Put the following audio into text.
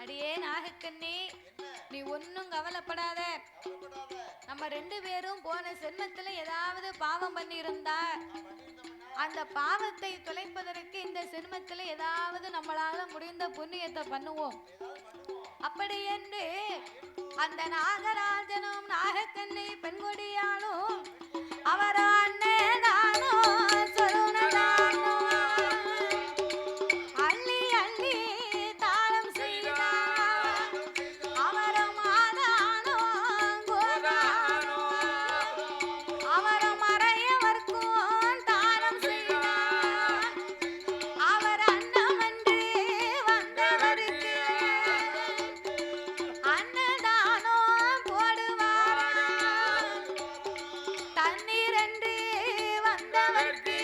அடியே நாகக்கண்ணி நீ ஒன்னும் கவலைப்படாத. நம்ம ரெண்டு பேரும் போன சென்மத்துல ஏதாவது பாவம் பண்ணியிருந்தா அந்த பாவத்தை தொலைப்பதற்கு இந்த சென்மத்துல ஏதாவது நம்மளால முடிந்த புண்ணியத்தை பண்ணுவோம். அப்படி என்று அந்த நாகராஜனும் நாகக்கண்ணி பெண்கொடியாலும் அவரா Let it.